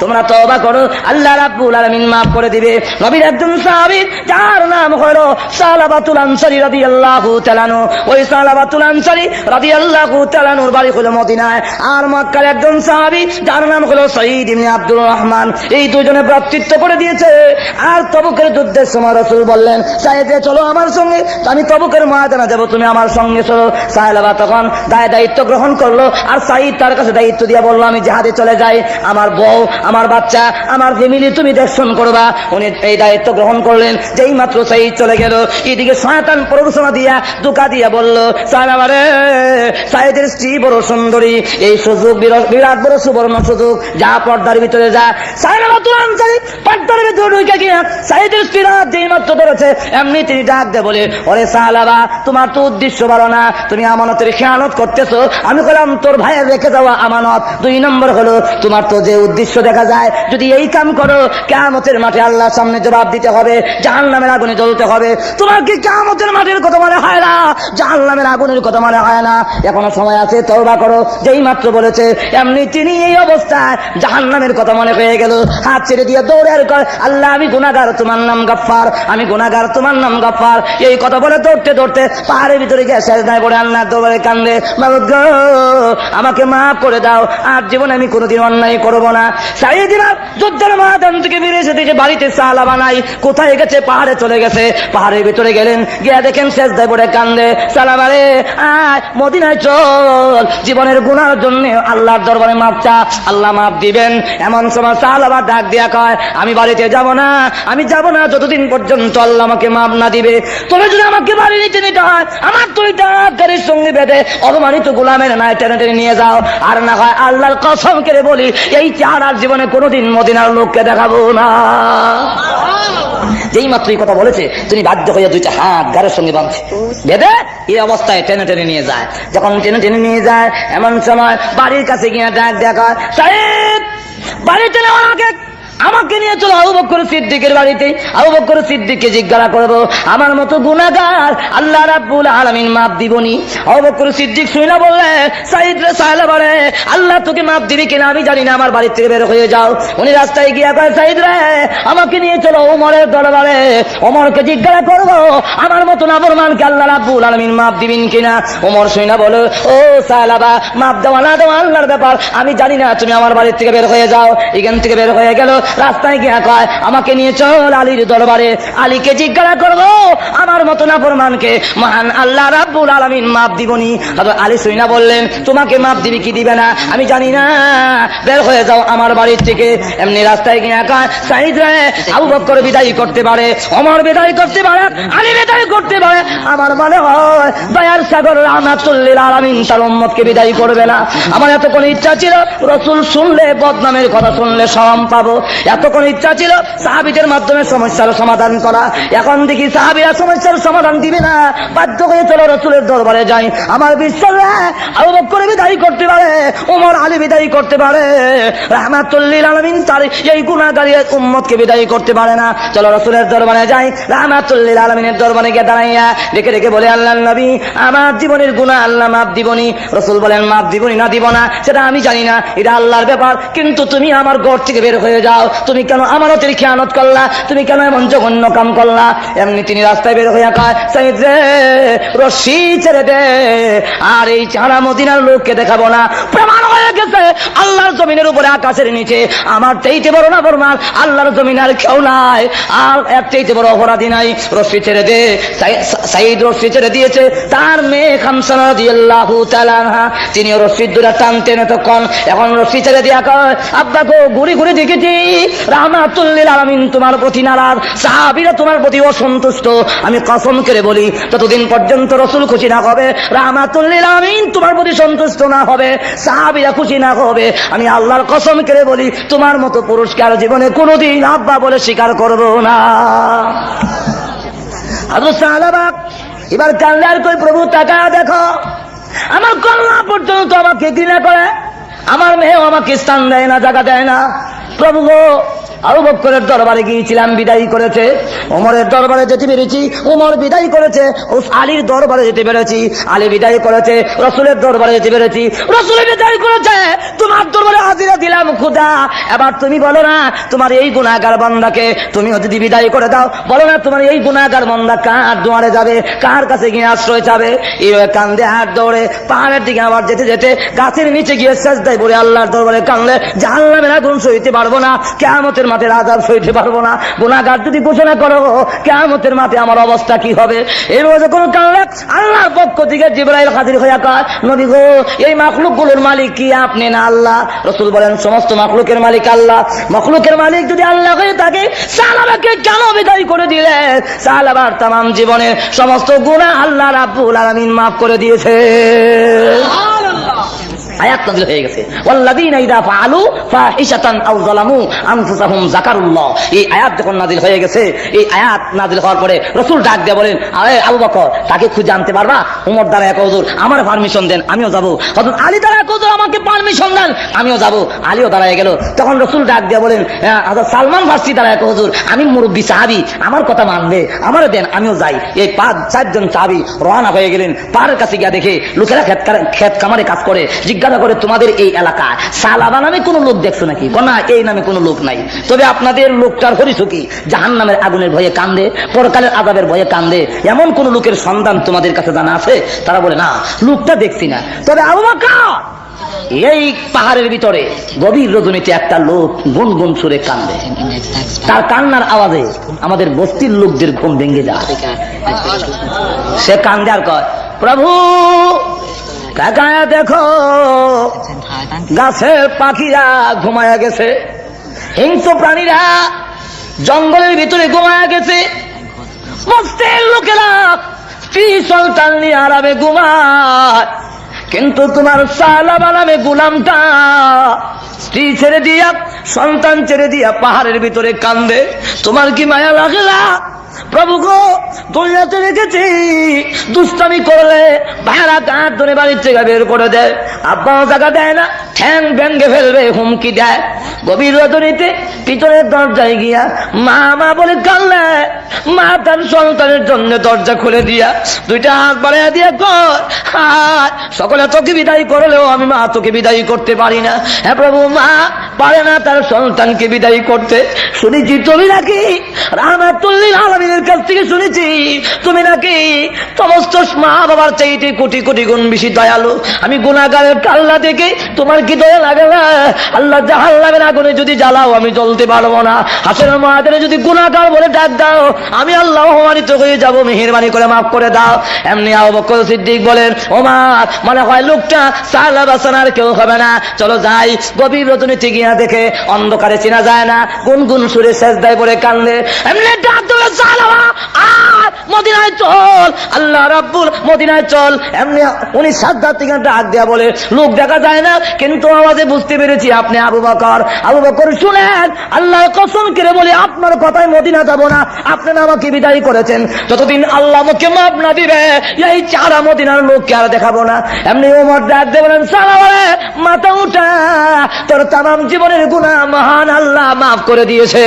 তোমরা করো, আল্লাহ করে দিবে। নবীর একজন সাহাবী, যার নাম হলো সালাবাতুল। ওই সালাবাতুল বাড়ি হলো মদিনায়। আর মক্কার একজন সাহাবী, যার নাম হলো সঈদ রহমান। এই দুজনে ভ্রাতৃত্ব করে দিয়েছে। আর তবুকের যুদ্ধের সময় বললেন, সাহেবে চলো আমার সঙ্গে। আমি তবুকের ময়দানে যাব, তুমি আমার সঙ্গে চলো। সাহেলাবা তখন দায় দায়িত্ব গ্রহণ করল। আর সাইদ তার কাছে দায়িত্ব দিয়ে বলল, আমি জাহাজে চলে যাই। আমার বউ, আমার বাচ্চা, আমার ফ্যামিলি তুমি দেখশন করবা। উনি এই দায়িত্ব গ্রহণ করলেন। যেই মাত্র সাইদ চলে গেল। এদিকে শয়তান প্ররোচনা দিয়া দুকা দিয়া বলল সাইদের স্ত্রী বড় সুন্দরী। এই সুযোগ, বিরাট বড় সুবর্ণ সুযোগ। যা পর্দার ভিতরে যা। পর্দার ভিতরে ঢুকে গিয়া সাইদের স্ত্রী রাত যেই মাত্র ধরেছে। এমনি তিনি ডাক দে বলে, ওরে সাহালাবা, তোমার তো উদ্দেশ্য ভালো না। তুমি আমানতের খেয়ানত করতেছো। আমি বললাম, তোর ভাইয়ের রেখে যাওয়া আমানত। দুই নম্বর হলো, তোমার তো যে উদ্দেশ্য দেখা যায়, যদি এই কাম করো কেমতের মাঠে আল্লাহর সামনে জবাব দিতে হবে জাহান নামের আগুনে জ্বলতে হবে। তোমার কি কেমতের মাঠের কথা মনে হয় না? জাহান নামের আগুনের কথা মনে হয় না। এখনও সময় আছে, তওবা করো। যেই মাত্র বলেছে, এমনি তিনি এই অবস্থায় জাহান নামের কথা মনে হয়ে গেল। হাত ছেড়ে দিয়ে দৌড়ে কয়, আল্লাহ, আমি গুনাগার তোমার নাম গাফার আমি গুনাগার তোমার নাম গাফার এই কথা বলে দৌড়তে দৌড়তে পাহাড়ের ভিতরে গিয়ে শেষ নাই পড়ে আল্লাহ দৌড়ে কান্দে। আমাকে মাফ করে দাও। আর জীবনে আমি কোনোদিন অন্যায় করব না। সাই দিনার যুদ্ধের ময়দান থেকে ফিরে এসে দেখে বাড়িতে সালা বানাই কোথায় গেছে? পাহাড়ে চলে গেছে। পাহাড়ের ভিতরে গেলেন। গিয়া দেখেন শেষ দেয় পড়ে কান্দে। সালাবারে আয়, মদিনায় চল। জীবনের গুনার জন্য আল্লাহর দরবারে মাপ চা। আল্লাহ মাপ দিবেন। এমন সময় সালাবার ডাক দিয়া কয়, আমি বাড়িতে যাব না। আমি যাব না যতদিন পর্যন্ত আল্লাহ আমাকে মাপ না দিবে। তবে যদি আমাকে বাড়ি নিতে নিতে হয়, আমার তুই ডাক্তারের সঙ্গে বেঁধে অপমানিত গোলামের নাই টেনে টেনে নিয়ে যাও। আর না হয় আল্লাহর কসম করে বলি, এই চার জীবনে কোনোদিন মদিনার লোককে দেখাবো না। যেই মাত্র এই কথা বলেছে, তিনি বাধ্য হইয়া দুইটা হাত গাড়ের সঙ্গে বাঁধছে। বেঁধে এই অবস্থায় টেনে টেনে নিয়ে যায়। যখন টেনে টেনে নিয়ে যায়, এমন সময় বাড়ির কাছে গিয়ে ডাক দেখা সাহেব টেনে আগে আমাকে নিয়ে চলো আবু বকর সিদ্দিকের বাড়িতে। আবু বকর সিদ্দিককে জিজ্ঞাসা করব, আমার মতো গুনাগার আল্লাহ রাব্বুল আলামিন মাপ দিবনি? আবু বকর সিদ্দিক শুই না বললে, সাইদ রে সাহেলা বলে, আল্লাহ তোকে মাপ দিবি কিনা আমি জানি না, আমার বাড়ি থেকে বের হয়ে যাও। উনি রাস্তায় গিয়া কয়, সাইদ রে, আমাকে নিয়ে চলো ওমরের দরবারে। ওমরকে জিজ্ঞাসা করব, আমার মতো নাফরমানকে আল্লাহ রাব্বুল আলামিন মাপ দিবেন কিনা? ওমর শুই বলো, ও সাহেলাবা মাপ দেওয়া না দেওয়া আল্লাহর ব্যাপার। আমি জানি না, তুমি আমার বাড়ির থেকে বের হয়ে যাও। এখান থেকে বের হয়ে গেল। রাস্তায় গিয়া কয়, আমাকে নিয়ে চল আলীর দরবারে। আলীকে জিজ্ঞাসা করব, আমার মতো না ফরমানকে মহান আল্লাহ রাব্বুল আলামিন মাপ দিবনি। আলী সুইনা বললেন, তোমাকে মাপ দিবি কি দিবে না? আমি জানি না। বের হয়ে যাও আমার বাড়ির থেকে। এমনি রাস্তায় গিয়া কয়, সাইদ রে, আবু বকর বিদায় করতে পারে অমর বিদায় করতে পারে, আলী বিদায় করতে পারে। আমার মনে হয়, দয়ার সাগর রাহমাতুল্লিল আলামিন তার উম্মতকে বিদায় করবে না। আমার এতক্ষণ ইচ্ছা ছিল, রসুল শুনলে, বদনামের কথা শুনলে সম পাবো। এতক্ষণ ইচ্ছা ছিল সাহাবিদের মাধ্যমে সমস্যার সমাধান করা। এখন দেখি সাহাবিরা সমস্যার সমাধান দিবে না। বাধ্য হয়ে চলো রসুলের দরবারে যাই। আমার বিশ্বাস আবু বকর বিদায় করতে পারে ওমর আলী বিদায় করতে পারে। রাহমাতুল্লিল আলামিন তার এই গুণাগারী উম্মতকে বিদায় করতে পারে না। চলো রসুলের দরবারে যাই। রাহমাতুল্লিল আলামিনের দরবারে গিয়ে দাঁড়াইয়া ডেকে ডেকে বলে, আল্লাহ নবী, আমার জীবনের গুণা আল্লাহ মাপ দিবনি। রসুল বলেন মাপ দিবনি না দিব না, সেটা আমি জানি না। এটা আল্লাহর ব্যাপার, কিন্তু তুমি আমার ঘর থেকে বের হয়ে যাও। তুমি কেন আমানতের খেয়ানত করলা? তুমি কেন এমন জঘন্য কাম করলা? এমনি তিনি রাস্তায় বের হইয়া কয়, সাইদ রশি ছেড়ে দে। আর এই চারা মদিনার লোককে দেখাবো না। প্রমাণ হয়ে গেছে, আল্লাহর জমিনের উপরে আকাশের নিচে। আমার চাইতে বড় না বড় আল্লাহর জমিন আর কেউ নাই। আর এর চাইতে বড় অপরাধী নাই। রশ্মি ছেড়ে দে। সাই- সাইদ রশ্মি ছেড়ে দিয়েছে। তার মেয়ে খামসানা দিয়াল্লাহু তাআলা তিনি রশ্মির দুরা টানতেন তখন এখন রশ্মি ছেড়ে দিয়া কয়, আব্বা গো, ঘুরে ঘুরে দেখেছি। রাহমাতুল্লিল আলামিন তোমার প্রতি নারাজ, সাহাবীরা তোমার প্রতি অসন্তুষ্ট। আমি কসম করে বলি ততদিন পর্যন্ত রসুল খুশি না হবে, রাহমাতুল্লিল আলামিন তোমার প্রতি সন্তুষ্ট না হবে, সাহাবীরা খুশি না হবে, আমি আল্লাহর কসম করে বলি, তোমার মতো পুরস্কার জীবনে কোনোদিন আব্বা বলে স্বীকার করব না। এবার কান্দার কই, প্রভু টাকা দেখো। আমার কন্যা পর্যন্ত আমাকে ঘৃণা করে, আমার মেয়েও আমাকে স্থান দেয় না, জায়গা দেয় না। প্রভু গো আবু বক্করের দরবারে গিয়েছিলাম, বিদায় করেছে। ওমরের দরবারে যেতে পেরেছি, ওমর বিদায় করেছে, ও আলীর দরবারে যেতে পেরেছি, আলী বিদায় করেছে, রসুলের দরবারে যেতে পেরেছি। রসুল বিদায় করেছে, তোমার দরবারে হাজিরা দিলাম, খুদা। এবার তুমি বলো না, তোমার এই গুণাগার বান্দাকে তুমি যদি বিদায় করে দাও, বলো না, তোমার এই গুণাগার বান্দা কার দুয়ারে যাবে, কার কাছে গিয়ে আশ্রয় চাবে? এইভাবে কান্দে হাত দৌড়ে, পাহাড়ের দিকে আবার যেতে যেতে, গাছের নিচে গিয়ে শেষ দেয় বলে আল্লাহর দরবারে কানলে জাহান্নামের আগুন সইতে পারব না, কেয়ামতের মাঠে আজাব সইতে পারব না। গুণাগার যদি ঘোষণা করো, কেয়ামতের মাঠে আমার অবস্থা কি হবে? এর মধ্যে কোনো কারণে আল্লাহর পক্ষ থেকে জিব্রাইল হাজির হয়ে কয়, নবী গো, এই মাখলুকগুলোর মালিক কি আপনি না আল্লাহ? রসুল বলেন, সমস্ত মাখলুকের মালিক আল্লাহ। মখলুকের মালিক যদি আল্লাহ হয়ে থাকে, সালাবাকে কেন বিদায় করে দিলে? সালাবার তাম জীবনের সমস্ত গুণা আল্লাহ রাব্বুল আলামিন মাফ করে দিয়েছে। আয়াত নাজিল হয়ে গেছে। ওয়াল্লাযীনা ইযা ফাআলু ফাহিশাতান আও যালামু আনফুসাহুম যাকারুল্লাহ। এই আয়াত যখন নাজিল হয়ে গেছে এই আয়াত নাজিল হওয়ার পরে রাসূল ডাক দিয়ে বলেন আরে আবু বকর তাকে খুঁজে আনতে পারবা? দ্বারা এক হুজুর আমার পারমিশন দেন আমিও যাব। হযরত আলী দ্বারা এক হুজুর আমাকে পারমিশন দেন আমিও যাব। আলীও গেল। তখন রাসূল ডাক দিয়ে বলেন হ্যাঁ, হযরত সালমান ফার্সি দ্বারা এক হুজুর আমি মুরব্বী সাহাবী আমার কথা মানবে আমারও দেন আমিও যাই। এই পাঁচ চারজন সাহাবী রওনা হয়ে গেলেন। পাহাড়ের কাছে গিয়ে দেখে লোকেরা কার- ক্ষেত কামারে কাজ করে জিজ্ঞাসা করে, তোমাদের এই এলাকায় সালাবা নামে কোনো লোক দেখছ নাকি? না, এই নামে কোনো লোক নাই। তবে আপনাদের লোকটার হরিছ কি? জাহান নামের আগুনের ভয়ে কান্দে, পরকালের আদাবের ভয়ে কান্দে। এমন কোন লোকের সন্ধান তোমাদের কাছে জানা আছে? তারা বলে, না, লোকটা দেখছি না। তবে আবু এই পাহাড়ের ভিতরে গভীর রজনীতে একটা লোক গুনগুন সুরে কান্দে। তার কান্নার আওয়াজে আমাদের বস্তির লোকদের ঘুম ভেঙে যায়। সে কান্দে আর কয়, প্রভু কাকায়া দেখো, গাছের পাখিরা ঘুমায়া গেছে। হিংস্র প্রাণীরা জঙ্গলের ভিতরে ঘুমায়া গেছে। বস্তির লোকেরা স্ত্রী সন্তান নিয়ে আরামে ঘুমায়। কিন্তু তোমার সালা বানামে গুলামটা স্ত্রী ছেড়ে দিয়া, সন্তান ছেড়ে দিয়া পাহাড়ের ভিতরে কান্দে। তোমার কি মায়া লাগে না? প্রভু গো, দুনিয়াতে রেখেছি। দুষ্টামি করলে ভাড়া কাঁধ ধরে বাড়ির থেকে বের করে দেয়। আব্বাও জায়গা দেয় না, ঠ্যাং ব্যাঙ্গে ফেলবে, হুমকি দেয়। গভীর রজনীতে পিছনের দরজায় গিয়া মা মা বলে কানলে মা তার সন্তানের জন্য দরজা খুলে দিয়া দুইটা হাত বাড়াইয়া দিয়া কর সকলে তোকে বিদায় করলেও আমি মা তোকে বিদায় করতে পারি না। হ্যাঁ প্রভু, মা পারে না তার সন্তানকে বিদায় করতে। শুনেছি, তুমি নাকি রাহমাতুল্লিল আলমিনের কাছ থেকে শুনেছি, তুমি নাকি সমস্ত মা বাবার চাইতে কোটি কোটি গুণ বেশি দয়ালু। আমি গুণাগারের কাল্লা দেখে তোমার কি দয়া লাগে না? আল্লাহ জাহাল্লামের আগুনে যদি জ্বালাও, আমি জ্বলতে পারব না। হাসের মাদের যদি গুণাগার বলে ডাক দাও, আমি আল্লাহ অপমানিত হয়ে যাব। মেহেরবানি করে মাফ করে দাও। এমনি বকর সিদ্দিক বলেন ও মা মনে হয় লোকটা সালা বাসানার কেউ হবে না। চলো যাই, গভীর রজনীতে গিয়া দেখে অন্ধকারে চেনা যায় না। গুনগুন সুরে শেষ দেয় বলে কান্দে। এমনি ডাক সালাবা আর মদিনায় চল, আল্লাহ রাব্বুল, মদিনায় চল। এমনি উনি থেকে ডাক দেয়া বলে, লোক দেখা যায় না, কিন্তু আওয়াজে বুঝতে পেরেছি আপনি আবু বকর। আবু বকর, শুনেন কসম করে বলে, আপনার কথায় মদিনা যাব না। আপনারা আমাকে বিদায় করেছেন। যতদিন আল্লাহ আমাকে মাপ না দিবে, এই চারা মদিনার লোককে আর দেখাবো না। এমনি ওমর ডাক দিয়ে বলেন সালা মাথা উঠা তোর তাম জীবনের গুণা মহান আল্লাহ মাফ করে দিয়েছে।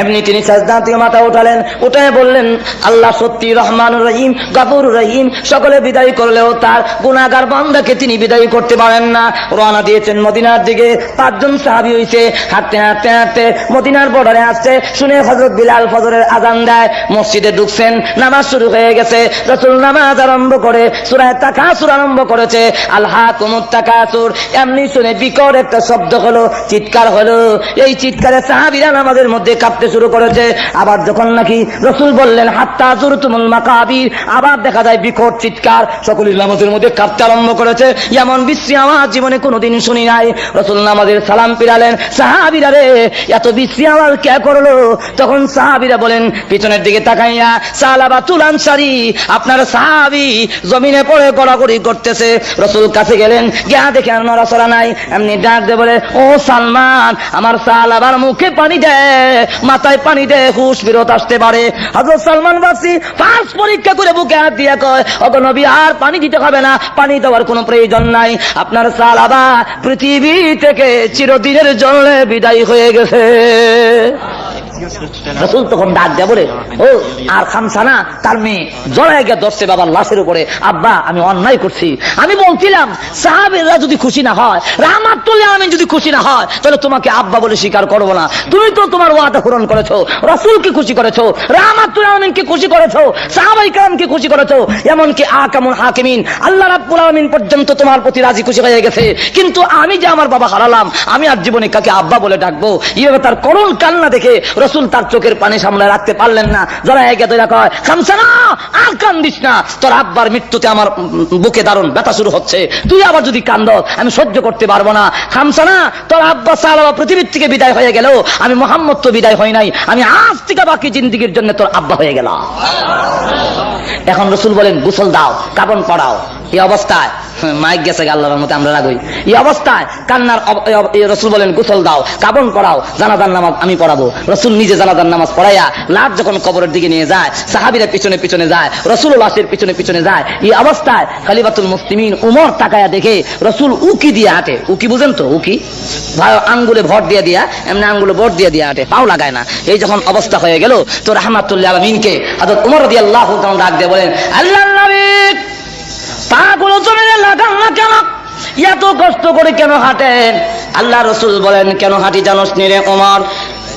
এমনি তিনি সাজদান থেকে মাথা উঠালেন উঠে বললেন, আল্লাহ সত্যি রহমান রহিম গাফুর রহিম, সকলে বিদায় করলেও তার গুণাগার বান্দাকে তিনি বিদায় করতে পারেন না। রওনা দিয়েছেন মদিনার দিকে, পাঁচজন সাহাবি হইছে, হাঁটতে হাঁটতে হাঁটতে মদিনার বর্ডারে আসছে, শুনে হজরত বিলাল ফজরের আজান দেয়, মসজিদে ঢুকছেন, নামাজ শুরু হয়ে গেছে, রসুল নামাজ আরম্ভ করে, সুরায় তাকাসুর আরম্ভ করেছে আল্লাহ কুমুত তাকাসুর, এমনি শুনে বিকট একটা শব্দ হলো, চিৎকার হলো, এই চিৎকারে সাহাবিরা নামাজের মধ্যে কাঁপতে শুরু করেছে। আবার যখন নাকি রসুল বললেন, হাত্তা জুর তুমুল মাকাবির আবার দেখা যায় বিকট চিৎকার। সকলের নামাজের মধ্যে কাঁপতে আরম্ভ করেছে। এমন বিশ্রী আমার জীবনে কোনোদিন শুনি নাই। রসুল নামাজের সালাম পিরালেন সাহাবিরা রে, এত বিশ্রী আমার কে করল? তখন সাহাবিরা বলেন, পিছনের দিকে তাকাইয়া সালাবা তুলান সারি আপনার সাহাবি জমিনে পড়ে গড়াগড়ি করতেছে। রসুল কাছে গেলেন, গিয়া, দেখে আর নড়াচড়া নাই। এমনি ডাক দে বলে, ও সালমান, আমার সালাবার মুখে পানি দে মাথায় পানি দেয় হুশ বিরত আসতে পারে। হজরত সালমান বাসি পাঁচ পরীক্ষা করে বুকে হাত দিয়ে কয় অগনবী আর পানি দিতে হবে না, পানি দেওয়ার কোনো প্রয়োজন নাই। আপনার সালাবা পৃথিবী থেকে চিরদিনের জন্য বিদায় হয়ে গেছে। রসুল তখন ডাক দেয় বলে, ও, আর খামসানা, তার মেয়ে জড়ায় গিয়ে ধরছে বাবার লাশের উপরে। আব্বা, আমি অন্যায় করছি। আমি বলছিলাম, সাহাবেরা যদি খুশি না হয় রাহমাতুল্লাহ আমি যদি খুশি না হয়, তাহলে তোমাকে আব্বা বলে স্বীকার করব না। তুমি তো তোমার ওয়াদা পূরণ করেছ, রসুলকে খুশি করেছ রাহমাতুল্লাহ আলমিনকে খুশি করেছ সাহাবাই কালামকে খুশি করেছ। এমনকি আকামুল হাকিমিন, আল্লাহ রাব্বুল আলমিন পর্যন্ত তোমার প্রতি রাজি খুশি হয়ে গেছে। কিন্তু আমি যে আমার বাবা হারালাম, আমি আর জীবনে কাকে আব্বা বলে ডাকবো? এইভাবে তার করুণ কান্না দেখে রসুল তার চোখের পানি সামলে রাখতে পারলেন না। যারা একে তো কয় খামসানা আর কান্দিস না। তোর আব্বার মৃত্যুতে আমার বুকে দারুণ ব্যথা শুরু হচ্ছে। তুই আবার যদি কান্দ আমি সহ্য করতে পারব না। খামসানা তোর আব্বা সালাবা পৃথিবীর থেকে বিদায় হয়ে গেল। আমি মোহাম্মদ তো বিদায় হই নাই। আমি আজ থেকে বাকি জিন্দিগির জন্য তোর আব্বা হয়ে গেলাম। এখন রসুল বলেন গোসল দাও কাপন পড়াও এই অবস্থায় হ্যাঁ, মাইক গেছে আল্লাহর মতে আমরা রাগই। এই অবস্থায় কান্নার রসুল বলেন, গোসল দাও কাপন পড়াও জানাদার নামাজ আমি পড়াবো। রসুল নিজে জানাদার নামাজ পড়াইয়া লাশ যখন কবরের দিকে নিয়ে যায়, সাহাবিরা পিছনে পিছনে যায় রসুল লাশের পিছনে পিছনে যায়, এই অবস্থায় খালিবাতুল মুসলিমিন উমর তাকায়া দেখে রসুল উকি দিয়ে হাঁটে। উকি বুঝেন তো, উকি? ভাই আঙ্গুলে ভর দিয়ে দিয়া, এমনি আঙ্গুলে ভর দিয়ে দিয়ে হাঁটে, পাও লাগায় না। এই যখন অবস্থা হয়ে গেল, তো রহমাতুল্লাহ আলমিনকে হাজরত উমর দিয়ে আল্লাহ ডাক দিয়ে বলেন আল্লাহ নবী, পাগুলো জমিনে কেন এত কষ্ট করে কেন হাঁটেন? আল্লাহ রসুল বলেন, কেন হাঁটি জানোস নিরে ওমর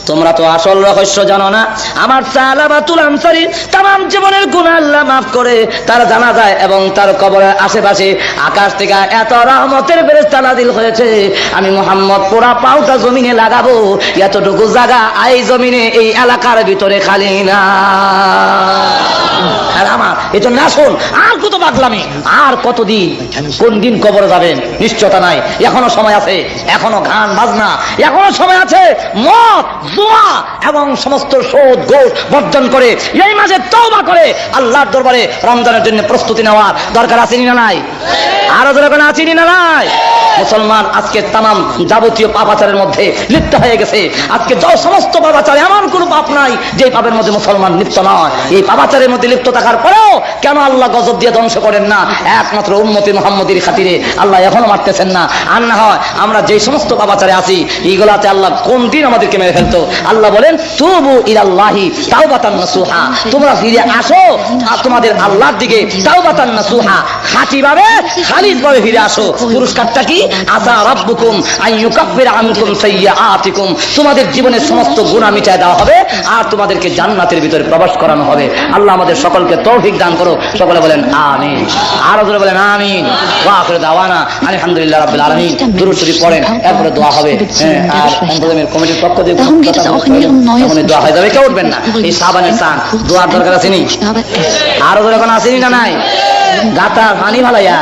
তোমরা তো আসল রহস্য জানো না। আমার সালাবাতুল আনসারি তাম জীবনের গুণ আল্লাহ মাফ করে। তার জানা যায় এবং তার কবরের আশেপাশে আকাশ থেকে এত রহমতের বেরেস্তা নাদিল হয়েছে। আমি মোহাম্মদ পোড়া পাউটা জমিনে লাগাবো। এতটুকু জায়গা এই জমিনে, এই এলাকার ভিতরে খালি না। আমার, এটা না শোন কত বাগলামি আর কতদিন? কোন দিন কবর যাবেন? নিশ্চয়তা নাই। এখনও সময় আছে। এখনও গান, বাজনা, এখনও সময় আছে। মদ, জোয়া এবং সমস্ত শোধ গোষ বর্জন করে এই মাঝে তওবা করে আল্লাহর দরবারে রমজানের জন্য প্রস্তুতি নেওয়ার দরকার আছে না নাই? আরও দরকার আছে না নাই? মুসলমান আজকে তামাম যাবতীয় পাপাচারের মধ্যে লিপ্ত হয়ে গেছে। আজকে যত সমস্ত পাপাচার এমন কোনো পাপ নাই যে পাপের মধ্যে মুসলমান লিপ্ত নয়। এই পাপাচারের মধ্যে লিপ্ত থাকার পরেও কেন আল্লাহ গজব দিয়ে ধ্বংস করেন না। একমাত্র উম্মতি মোহাম্মদির খাতিরে আল্লাহ এখনও মারতেছেন না। আর না হয় আমরা যে সমস্ত পাপাচারে আছি, এইগুলাতে আল্লাহ কোন দিন আমাদেরকে মেরে ফেলতো? আল্লাহ বলেন, তুবু ইলাল্লাহি তাওবাতান নাসুহা। তোমরা ফিরে আসো তোমাদের আল্লাহর দিকে তাওবাতান নাসুহা, খাঁটিভাবে, খালিদভাবে ফিরে আসো। পুরস্কারটা কি? আসা রাব্বুকুম আইয়ুকাফির আনকুম সাইয়্যাতিকুম। তোমাদের জীবনের সমস্ত গুনাহ মিটায় দেওয়া হবে, আর তোমাদেরকে জান্নাতের ভিতরে প্রবেশ করানো হবে। আল্লাহ আমাদের সকলকে তৌফিক দান করো সকলে বলেন আমিন। আর বলেন আমিন। ওয়া আখিরু দাওয়ানা আলহামদুলিল্লাহ রাব্বিল আলামিন। দুরূদ শরীফ পড়েন এরপরে দোয়া হবে। হ্যাঁ, আর অন্তর্জামের কমিটির পক্ষ থেকে দোয়া হয়ে যাবে কেউ উঠবেন না। এই সাবানের দোয়ার দরকার আছে নি. আরও যখন আসেনি না নাই? গাতা পানি ভালাইয়া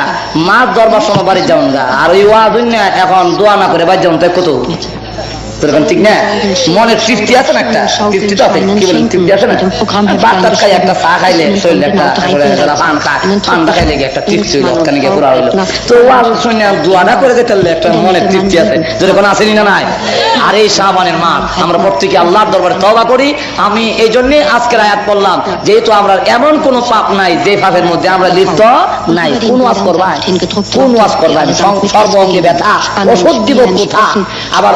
মাছ ধরবার সময় বাড়ির যাবেন গা। আর ওই ওয়া দুনিয়া এখন দোয়া না করে বাড়ি যাবেন তাই কত? আমরা প্রত্যেকে আল্লাহর দরবারে তবা করি। আমি এই জন্যে আজকের আয়াত পড়লাম, যেহেতু আমরা এমন কোন পাপ নাই যে পাপের মধ্যে আমরা লিপ্ত নাই। কোন ওয়াজ করবা? কোন ওয়াজ সর্ব অঙ্গে কোথা? আবার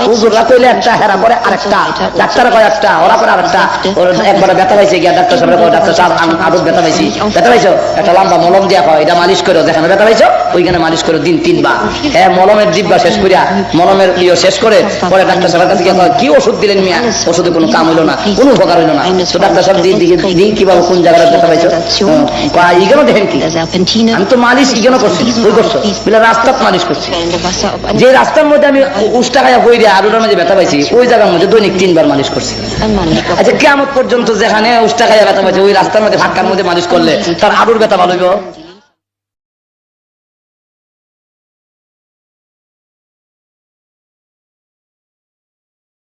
একটা হেরা করে আরেকটা, ডাক্তার কয় একটা, ওরা করে আরেকটা। ওর একবার ব্যথা পাইছে, গিয়া ডাক্তার সাহেব কয়, ডাক্তার সাহেব, আমি আদত ব্যথা পাইছি। ব্যথা পাইছো? একটা লম্বা মলম দিয়া কয়, এটা মালিশ করো, যেখানে ব্যথা পাইছো, ওইখানে মালিশ করো, দিন তিনবার। হ্যাঁ মলমের জিব্বা শেষ করিয়া, মলমের ইয়ে শেষ করে, পরে ডাক্তার সাহেবের কাছে গিয়া কি ওষুধ দিলেন মিয়া? ওষুধে কোনো কাম হইল না, কোনো উপকার হইল না। তো ডাক্তার সাহেব, দিন দিকে দিন, কীভাবে, কোন জায়গায় ব্যথা পাইছো? ইগেনো দেখেন কি? আমি তো মালিশ ইগেনো করছি? ওই করছ? বলে, রাস্তাত মালিশ করছি। যে রাস্তার মধ্যে আমি উষ্টা খাইয়া বই দিয়ে আরোটার মধ্যে ব্যথা পাইছি। ওই জায়গার মধ্যে দৈনিক তিনবার মালিশ করছে। আচ্ছা কেমন পর্যন্ত যেখানে উষ্টা খাইয়া ব্যথা পাইছে ওই রাস্তার মধ্যে ফাঁকার মধ্যে মালিশ করলে তার আলুর ব্যথা ভালো হইব?